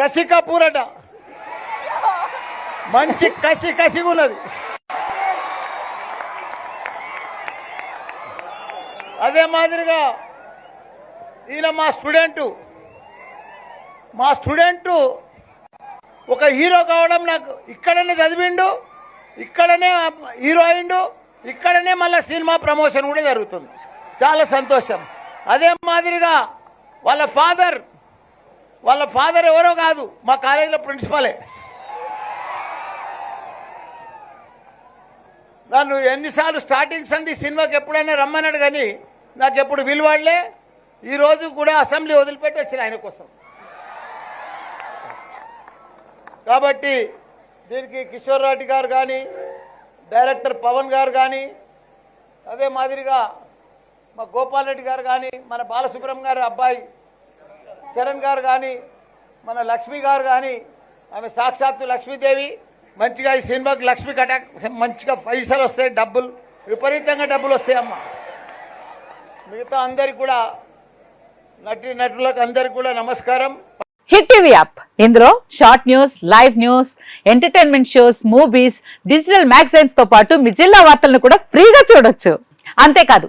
కసి కపూరట మంచి కసి కసిగా ఉన్నది అదే మాదిరిగా ఈయన మా స్టూడెంటు. మా స్టూడెంటు ఒక హీరో కావడం నాకు ఇక్కడనే చదివిండు ఇక్కడనే హీరో అయిండు ఇక్కడనే మళ్ళీ సినిమా ప్రమోషన్ కూడా జరుగుతుంది. చాలా సంతోషం. అదే మాదిరిగా వాళ్ళ ఫాదర్ వాళ్ళ ఫాదర్ ఎవరో కాదు మా కాలేజీలో ప్రిన్సిపాలే. నన్ను ఎన్నిసార్లు స్టార్టింగ్ సంది సినిమాకి ఎప్పుడైనా రమ్మన్నాడు కానీ నాకు ఎప్పుడు విలువాడలే ఈరోజు కూడా అసెంబ్లీ వదిలిపెట్టి వచ్చిన ఆయన కోసం. కాబట్టి దీనికి కిషోర్ రెడ్డి గారు కానీ డైరెక్టర్ పవన్ గారు కానీ అదే మాదిరిగా మా గోపాల్ రెడ్డి గారు కానీ మన బాలసుబ్రహ్మణ్యం గారి అబ్బాయి చరణ్ గారు కానీ మన లక్ష్మి గారు కానీ ఆమె సాక్షాత్తు లక్ష్మీదేవి మంచిగా ఈ సినిమాకి లక్ష్మి కటాక్ మంచిగా పైసలు వస్తాయి డబ్బులు విపరీతంగా డబ్బులు వస్తాయి అమ్మ. మిగతా అందరికి కూడా నటి నటులకు అందరికి కూడా నమస్కారం. Hit TV app. ఇందులో short news live news entertainment shows movies digital మ్యాగజైన్స్తో పాటు మీ జిల్లా వార్తలను కూడా ఫ్రీగా చూడొచ్చు. అంతేకాదు